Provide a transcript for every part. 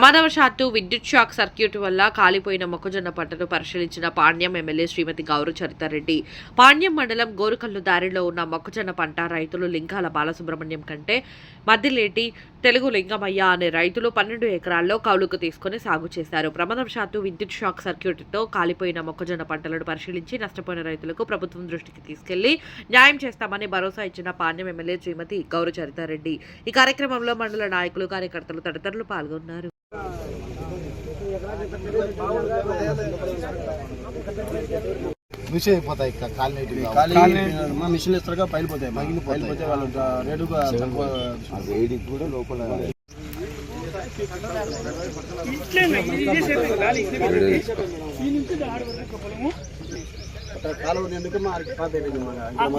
ప్రమాదవశాత్తు విద్యుత్ shock circuit వల్ల కాలిపోయిన మొక్కజొన్న పంటను పరిశీలించిన పాణ్యం ఎమ్మెల్యే శ్రీమతి గౌరవ చరితారెడ్డి. పాణ్యం మండలం గోరుకల్లు దారిలో ఉన్న మొక్కజొన్న పంట రైతులు లింగాల బాలసుబ్రహ్మణ్యం కంటే మద్దిలేటి తెలుగు లింగమయ్య అనే రైతులు పన్నెండు ఎకరాల్లో కౌలుకు తీసుకుని సాగు చేశారు. ప్రమాదవశాత్తు విద్యుత్ షాక్ సర్క్యూట్తో కాలిపోయిన మొక్కజొన్న పంటలను పరిశీలించి నష్టపోయిన రైతులకు ప్రభుత్వం దృష్టికి తీసుకెళ్ళి న్యాయం చేస్తామని భరోసా ఇచ్చిన పాణ్యం ఎమ్మెల్యే శ్రీమతి గౌరవ చరితారెడ్డి. ఈ కార్యక్రమంలో మండల నాయకులు కార్యకర్తలు తదితరులు పాల్గొన్నారు. మిషన్ అయిపోతాయి మా మిషన్ ఇస్తారుగా పైలిపోతాయి పైలిపోతే వాళ్ళు రేటుగా తక్కువ వేడికి కూడా లోపల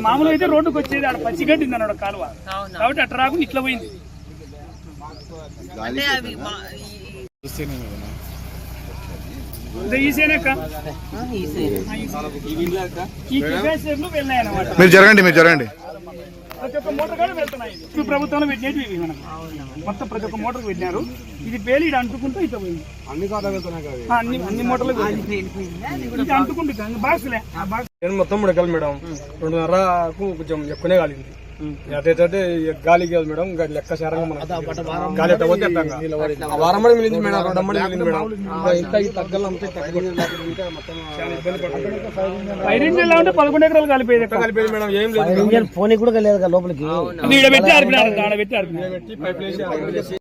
మామూలు అయితే రోడ్డుకి వచ్చేది ఆడ పచ్చి గడ్డింది అన్నాడు కాలువ. కాబట్టి అట్లా రాకుండా ఇట్లా పోయింది. మీరు జరగండి మీరు జరగండి. ప్రతి ఒక్క మోటార్ కూడా వెళ్తున్నాయి. ఇప్పుడు ప్రభుత్వంలో పెట్టినవి ఇవి మనకు? మొత్తం ప్రతి ఒక్క మోటార్ పెట్టినారు. ఇది పేలి ఇది అంటుకుంటూ ఇట్లా పోయింది. అన్ని కాదా వెళ్తున్నాయి అన్ని అన్ని మోటార్లు. ఇది అంటుకుంటుంది బాక్స్లే. ఆ బాక్స్ నేను మొత్తం మూడు మేడం. రెండున్నరకు కొంచెం ఎక్కువనే కాలింది. అదైతే గాలికి కాదు మేడం లెక్క శారంగా మనం గాలి పోతే వారం మడి మిలింది మేడం రెండు మడి మిలింది మేడం. ఇంకా ఇంత ఈ తగ్గలు అమ్మితే తగ్గలు చాలా ఇబ్బంది పడుతుంది. ఐరన్ జిల్లా ఉంటే పదకొండు ఎకరాలు కలిపేది ఎక్కడ కలిపేది మేడం ఏం లేదు. పెట్టి ఆడిపినారు పెట్టి పైప్ వేసి